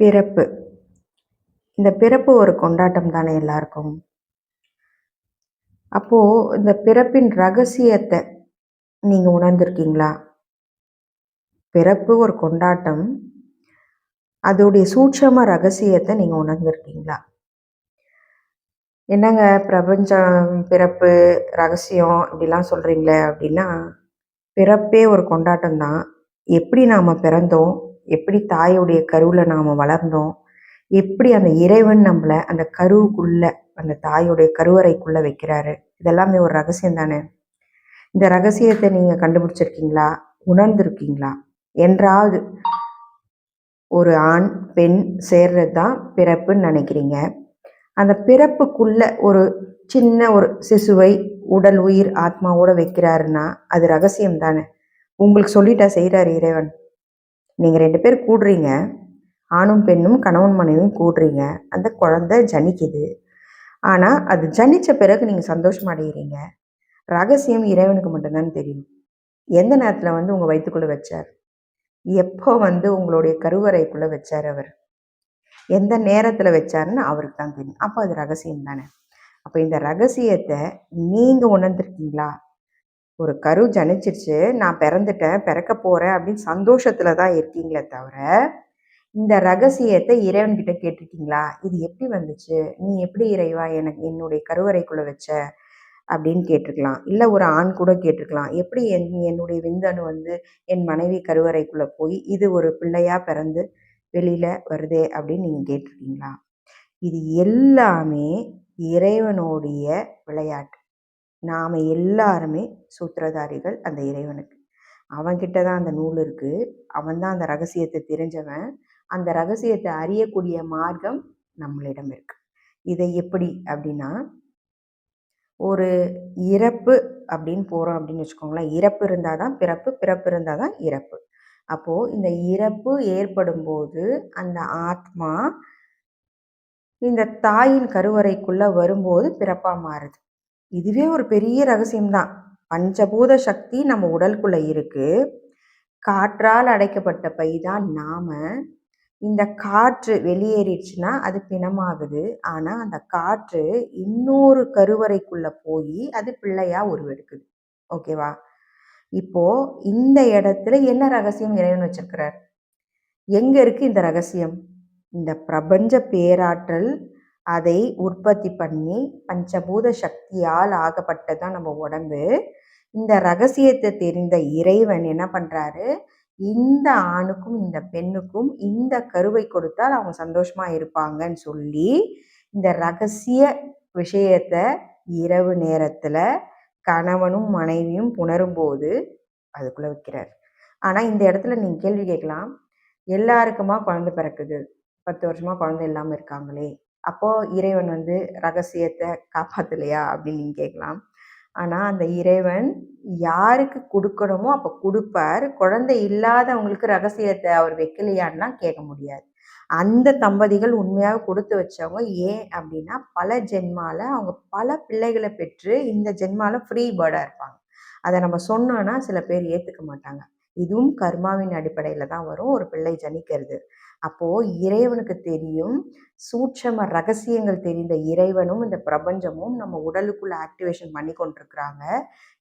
பிறப்பு. இந்த பிறப்பு ஒரு கொண்டாட்டம் தானே எல்லாருக்கும். அப்போ இந்த பிறப்பின் ரகசியத்தை நீங்கள் உணர்ந்திருக்கீங்களா? பிறப்பு ஒரு கொண்டாட்டம் அதோடைய சூட்சம ரகசியத்தை நீங்கள் உணர்ந்திருக்கீங்களா? என்னங்க பிரபஞ்சம் பிறப்பு ரகசியம் இப்படிலாம் சொல்கிறீங்களே அப்படின்னா பிறப்பே ஒரு கொண்டாட்டம் தான் எப்படி நாம் பிறந்தோம்? எப்படி தாயுடைய கருவில் நாம் வளர்ந்தோம் எப்படி அந்த இறைவன் நம்மளை அந்த கருவுக்குள்ள அந்த தாயுடைய கருவறைக்குள்ள வைக்கிறாரு இதெல்லாமே ஒரு ரகசியம் தானே? இந்த ரகசியத்தை நீங்கள் கண்டுபிடிச்சிருக்கீங்களா? உணர்ந்திருக்கீங்களா? என்றாவது ஒரு ஆண் பெண் சேர்றது தான் பிறப்புன்னு நினைக்கிறீங்க. அந்த பிறப்புக்குள்ள ஒரு சின்ன ஒரு சிசுவை உடல் உயிர் ஆத்மாவோட வைக்கிறாருன்னா அது ரகசியம் தானே? உங்களுக்கு சொல்லிட்டா செய்கிறார் இறைவன். நீங்கள் ரெண்டு பேர் கூடுறீங்க. ஆணும் பெண்ணும் கணவன் மனைவியும் கூடுறீங்க. அந்த குழந்தை ஜனிக்குது. ஆனால் அது ஜனித்த பிறகு நீங்கள் சந்தோஷம் அடைகிறீங்க ரகசியம் இறைவனுக்கு மட்டும்தான் தெரியும். எந்த நேரத்தில் வந்து உங்கள் வயிற்றுக்குள்ளே வச்சார்? எப்போ வந்து உங்களுடைய கருவறைக்குள்ளே வச்சார் அவர்? எந்த நேரத்தில் வச்சாருன்னு அவருக்கு தான் தெரியும். அப்போ அது ரகசியம் தானே? அப்போ இந்த ரகசியத்தை நீங்கள் உணர்ந்துருக்கீங்களா? ஒரு கரு ஜனிச்சிருச்சு. நான் பிறந்துட்டேன் பிறக்க போகிறேன் அப்படின்னு சந்தோஷத்தில் தான் இருக்கீங்களே தவிர இந்த ரகசியத்தை இறைவன்கிட்ட கேட்டிருக்கீங்களா? இது எப்படி வந்துச்சு? நீ எப்படி இறைவா எனக்கு என்னுடைய கருவறைக்குள்ளே வச்ச? அப்படின்னு கேட்டிருக்கலாம். இல்லை ஒரு ஆண் கூட கேட்டிருக்கலாம். எப்படி என் என்னுடைய விந்தணு வந்து என் மனைவி கருவறைக்குள்ளே போய் இது ஒரு பிள்ளையாக பிறந்து வெளியில் வருதே அப்படின்னு நீங்கள் கேட்டிருக்கீங்களா? இது எல்லாமே இறைவனுடைய விளையாட்டு. நாம் எல்லாருமே சூத்திரதாரிகள் அந்த இறைவனுக்கு. அவன்கிட்ட தான் அந்த நூல் இருக்குது அவன் தான் அந்த ரகசியத்தை தெரிஞ்சவன். அந்த ரகசியத்தை அறியக்கூடிய மார்க்கம் நம்மளிடம் இருக்கு. இதை எப்படி அப்படின்னா ஒரு இறப்பு அப்படின்னு போகிறோம் அப்படின்னு வச்சுக்கோங்களேன். இறப்பு இருந்தால் தான் பிறப்பு பிறப்பு இருந்தால் தான் இறப்பு. அப்போது இந்த இறப்பு ஏற்படும் போது அந்த ஆத்மா இந்த தாயின் கருவறைக்குள்ளே வரும்போது பிறப்பாக மாறுது. இதுவே ஒரு பெரிய ரகசியம்தான். பஞ்சபூத சக்தி நம்ம உடலுக்குள்ள இருக்கு. காற்றால் அடைக்கப்பட்ட பை தான் நாம. இந்த காற்று வெளியேறிடுச்சுன்னா அது பிணமாகுது. ஆனா அந்த காற்று இன்னொரு கருவறைக்குள்ள போய் அது பிள்ளையா உருவெடுக்குது. ஓகேவா? இப்போ இந்த இடத்துல என்ன ரகசியம் இறைவன் வச்சிருக்கிறார்? எங்க இருக்கு இந்த ரகசியம்? இந்த பிரபஞ்ச பேராற்றல் அதை உற்பத்தி பண்ணி பஞ்சபூத சக்தியால் ஆகப்பட்டதான் நம்ம உடம்பு. இந்த ரகசியத்தை தெரிந்த இறைவன் என்ன பண்ணுறாரு இந்த ஆணுக்கும் இந்த பெண்ணுக்கும் இந்த கருவை கொடுத்தால் அவங்க சந்தோஷமாக இருப்பாங்கன்னு சொல்லி இந்த ரகசிய விஷயத்த இரவு நேரத்தில் கணவனும் மனைவியும் புணரும் போது அதுக்குள்ள வைக்கிறார். ஆனால் இந்த இடத்துல நீங்கள் கேள்வி கேட்கலாம். எல்லாருக்குமா குழந்தை பிறக்குது? பத்து வருஷமா குழந்தை இல்லாமல் இருக்காங்களே. அப்போ இறைவன் வந்து ரகசியத்தை காப்பாத்தலையா அப்படின்னு நீங்க கேட்கலாம். ஆனா அந்த இறைவன் யாருக்கு கொடுக்கணுமோ அப்ப கொடுப்பார். குழந்தை இல்லாதவங்களுக்கு ரகசியத்தை அவர் வைக்கலையான்னா கேட்க முடியாது. அந்த தம்பதிகள் உண்மையாக கொடுத்து வச்சவங்க ஏன் அப்படின்னா பல ஜென்மால அவங்க பல பிள்ளைகளை பெற்று இந்த ஜென்மால ஃப்ரீ பேர்டா இருப்பாங்க. அதை நம்ம சொன்னோன்னா சில பேர் ஏத்துக்க மாட்டாங்க. இதுவும் கர்மாவின் அடிப்படையில் தான் வரும். ஒரு பிள்ளை ஜனிக்கிறது. அப்போது இறைவனுக்கு தெரியும் சூட்சம ரகசியங்கள் தெரிந்த இறைவனும் இந்த பிரபஞ்சமும் நம்ம உடலுக்குள்ளே ஆக்டிவேஷன் பண்ணி கொண்டிருக்கிறாங்க.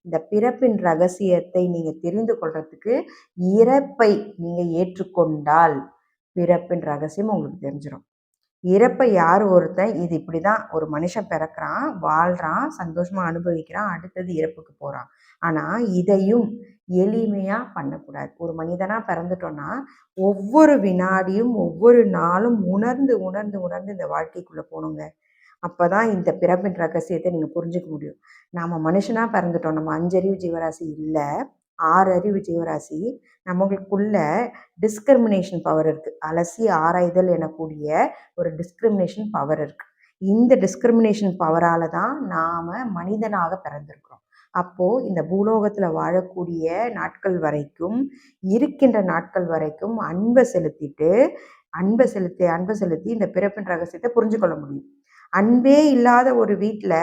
இந்த பிறப்பின் ரகசியத்தை நீங்கள் தெரிந்து கொள்றதுக்கு இறப்பை நீங்கள் ஏற்றுக்கொண்டால் பிறப்பின் ரகசியம் உங்களுக்கு தெரிஞ்சிடும் இறப்பை யார் ஒருத்தன்? இது இப்படி தான் ஒரு மனுஷன் பிறக்கிறான் வாழ்கிறான் சந்தோஷமாக அனுபவிக்கிறான் அடுத்தது இறப்புக்கு போகிறான் ஆனால் இதையும் எளிமையாக பண்ணக்கூடாது. ஒரு மனிதனாக பிறந்துட்டோன்னா ஒவ்வொரு வினாடியும் ஒவ்வொரு நாளும் உணர்ந்து உணர்ந்து உணர்ந்து இந்த வாழ்க்கைக்குள்ளே போகணுங்க அப்போ தான் இந்த பிறப்பின் ரகசியத்தை நீங்கள் புரிஞ்சுக்க முடியும். நாம் மனுஷனாக பிறந்துட்டோம் நம்ம அஞ்சறிவு ஜீவராசி இல்லை ஆறு அறிவு ஜீவராசி நம்மளுக்குள்ள டிஸ்கிரிமினேஷன் பவர் இருக்கு. அலசி ஆராய்தல் எனக்கூடிய ஒரு டிஸ்கிரிமினேஷன் பவர் இருக்கு. இந்த டிஸ்கிரிமினேஷன் பவரால தான் நாம மனிதனாக பிறந்திருக்கிறோம். அப்போ இந்த பூலோகத்துல வாழக்கூடிய நாட்கள் வரைக்கும் இருக்கின்ற நாட்கள் வரைக்கும் அன்பை செலுத்திட்டு அன்பை செலுத்தி அன்பை செலுத்தி இந்த பிறப்பின் ரகசியத்தை புரிஞ்சு கொள்ள முடியும். அன்பே இல்லாத ஒரு வீட்டில்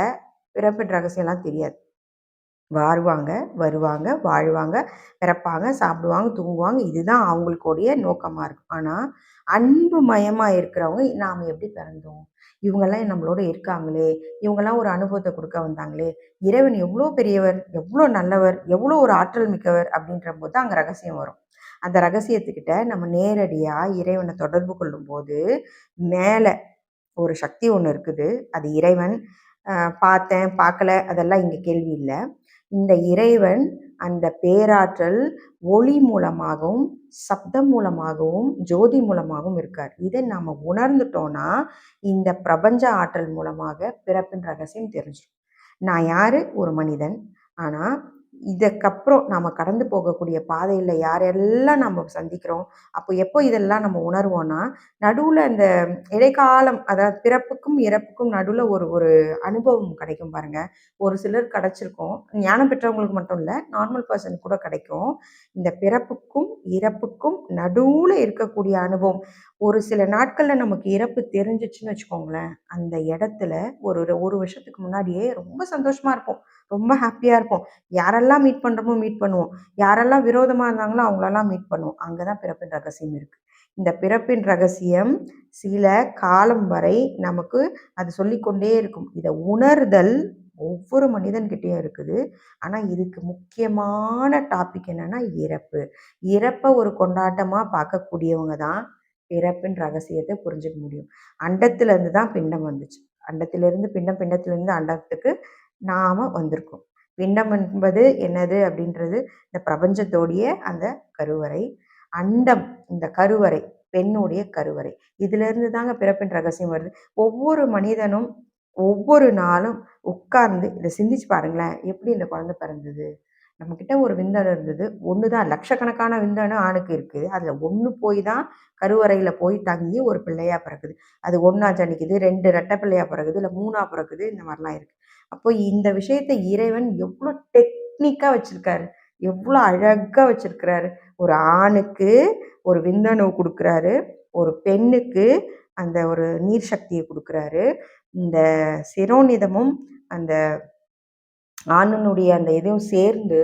பிறப்பின் ரகசியம்லாம் தெரியாது. வாருவாங்க வருவாங்க வாழ்வாங்க பிறப்பாங்க சாப்பிடுவாங்க தூங்குவாங்க. இதுதான் அவங்களுக்குடைய நோக்கமாக இருக்கும். ஆனால் அன்பு மயமாக இருக்கிறவங்க நாம் எப்படி பிறந்தோம்? இவங்கெல்லாம் நம்மளோட இருக்காங்களே இவங்கெல்லாம் ஒரு அனுபவத்தை கொடுக்க வந்தாங்களே இறைவன் எவ்வளோ பெரியவர் எவ்வளோ நல்லவர் எவ்வளோ ஒரு ஆற்றல் மிக்கவர் அப்படின்ற போது அங்கே ரகசியம் வரும். அந்த ரகசியத்துக்கிட்ட நம்ம நேரடியாக இறைவனை தொடர்பு கொள்ளும்போது மேலே ஒரு சக்தி ஒன்று இருக்குது. அது இறைவன் பார்த்தேன் பார்க்கல அதெல்லாம் இங்கே கேள்வி இல்லை. இந்த இறைவன் அந்த பேராற்றல் ஒளி மூலமாகவும் சப்தம் மூலமாகவும் ஜோதி மூலமாகவும் இருக்கார். இதை நாம் உணர்ந்துட்டோன்னா இந்த பிரபஞ்ச ஆற்றல் மூலமாக பிறப்பின் ரகசியம் தெரிஞ்சிடும் நான் யார்? ஒரு மனிதன். ஆனால் இதுக்கப்புறம் நாம் கடந்து போகக்கூடிய பாதையில் யாரெல்லாம் நம்ம சந்திக்கிறோம் அப்போ எப்போ இதெல்லாம் நம்ம உணர்வோன்னா நடுவில் இந்த இடைக்காலம் அதாவது பிறப்புக்கும் இறப்புக்கும் நடுவில் ஒரு ஒரு அனுபவம் கிடைக்கும் பாருங்கள் ஒரு சிலர் கிடச்சிருக்கும். ஞானம் பெற்றவங்களுக்கு மட்டும் இல்லை நார்மல் பர்சன் கூட கிடைக்கும். இந்த பிறப்புக்கும் இறப்புக்கும் நடுவில் இருக்கக்கூடிய அனுபவம். ஒரு சில நாட்களில் நமக்கு இறப்பு தெரிஞ்சிச்சுன்னு வச்சுக்கோங்களேன். அந்த இடத்துல ஒரு ஒரு வருஷத்துக்கு முன்னாடியே ரொம்ப சந்தோஷமாக இருக்கும் ரொம்ப ஹாப்பியாக இருப்போம். யாரெல்லாம் மீட் பண்ணுறோமோ மீட் பண்ணுவோம். யாரெல்லாம் விரோதமாக இருந்தாங்களோ அவங்களெல்லாம் மீட் பண்ணுவோம். அங்கே தான் பிறப்பின் ரகசியம் இருக்குது இந்த பிறப்பின் ரகசியம் சில காலம் வரை நமக்கு அது சொல்லிக்கொண்டே இருக்கும். இதை உணர்தல் ஒவ்வொரு மனிதன்கிட்டேயும் இருக்குது. ஆனால் இதுக்கு முக்கியமான டாபிக் என்னென்னா இறப்பு. இறப்பை ஒரு கொண்டாட்டமாக பார்க்கக்கூடியவங்க தான் பிறப்பின் ரகசியத்தை புரிஞ்சுக்க முடியும். அண்டத்துலேருந்து தான் பிண்டம் வந்துச்சு. அண்டத்திலிருந்து பிண்டம் பிண்டத்திலிருந்து அண்டத்துக்கு நாம் வந்திருக்கோம். பிண்டம் என்பது என்னது அப்படின்றது இந்த பிரபஞ்சத்தோடைய அந்த கருவறை. அண்டம் இந்த கருவறை பெண்ணுடைய கருவறை. இதிலிருந்து தாங்க பிறப்பின் ரகசியம் வருது. ஒவ்வொரு மனிதனும் ஒவ்வொரு நாளும் உட்கார்ந்து இதை சிந்திச்சு பாருங்களேன் எப்படி இந்த குழந்தை பிறந்தது? நம்மக்கிட்ட ஒரு விந்தணு இருந்தது. ஒன்று தான் லட்சக்கணக்கான விந்தணு ஆணுக்கு இருக்குது. அதில் ஒன்று போய் தான் கருவறையில் போய் தங்கி ஒரு பிள்ளையாக பிறக்குது. அது ஒன்றா ஜனிக்குது ரெண்டு ரெட்டை பிள்ளையாக பிறகுது இல்லை மூணாக பிறக்குது இந்த மாதிரிலாம் இருக்குது அப்போ இந்த விஷயத்தை இறைவன் எவ்வளோ டெக்னிக்காக வச்சுருக்காரு. எவ்வளோ அழகாக வச்சுருக்கிறாரு. ஒரு ஆணுக்கு ஒரு விந்தணு கொடுக்குறாரு. ஒரு பெண்ணுக்கு அந்த ஒரு நீர் சக்தியை கொடுக்குறாரு. இந்த சிரோனிதமும் அந்த ஆணனுடைய அந்த இதுவும் சேர்ந்து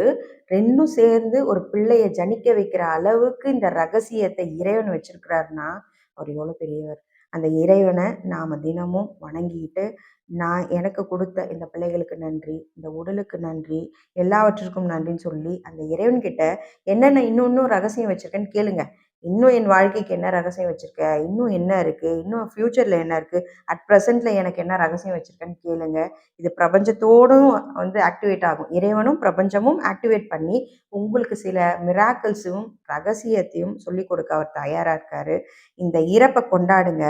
ரெண்டும் சேர்ந்து ஒரு பிள்ளைய ஜனிக்க வைக்கிற அளவுக்கு இந்த ரகசியத்தை இறைவன் வச்சிருக்கிறாருன்னா அவர் எவ்வளோ பெரியவர். அந்த இறைவனை நாம் தினமும் வணங்கிட்டு நான் எனக்கு கொடுத்த இந்த பிள்ளைகளுக்கு நன்றி இந்த உடலுக்கு நன்றி எல்லாவற்றிற்கும் நன்றின்னு சொல்லி அந்த இறைவன்கிட்ட என்னென்ன இன்னொன்னும் ரகசியம் வச்சுருக்கேன்னு கேளுங்க. இன்னும் என் வாழ்க்கைக்கு என்ன ரகசியம் வச்சுருக்க? இன்னும் என்ன இருக்குது இன்னும் ஃப்யூச்சரில் என்ன இருக்குது அட் ப்ரெசண்ட்டில் எனக்கு என்ன ரகசியம் வச்சுருக்கேன்னு கேளுங்க. இது பிரபஞ்சத்தோடும் வந்து ஆக்டிவேட் ஆகும். இறைவனும் பிரபஞ்சமும் ஆக்டிவேட் பண்ணி உங்களுக்கு சில மிராக்கிள்ஸும் ரகசியத்தையும் சொல்லி கொடுக்க அவர் தயாராக இருக்கார். இந்த இறப்பை கொண்டாடுங்க.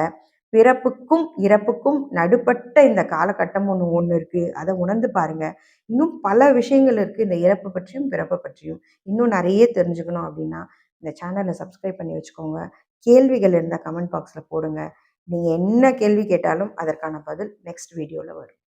பிறப்புக்கும் இறப்புக்கும் நடுப்பட்ட இந்த காலகட்டம் ஒன்று ஒன்று இருக்குது அதை உணர்ந்து பாருங்கள் இன்னும் பல விஷயங்கள் இருக்குது இந்த இறப்பு பற்றியும் பிறப்பை பற்றியும். இன்னும் நிறைய தெரிஞ்சுக்கணும் அப்படின்னா இந்த சேனலை சப்ஸ்கிரைப் பண்ணி வச்சுக்கோங்க. கேள்விகள் இருந்தால் கமெண்ட் பாக்ஸில் போடுங்க. நீங்கள் என்ன கேள்வி கேட்டாலும் அதற்கான பதில் நெக்ஸ்ட் வீடியோவில் வரும்.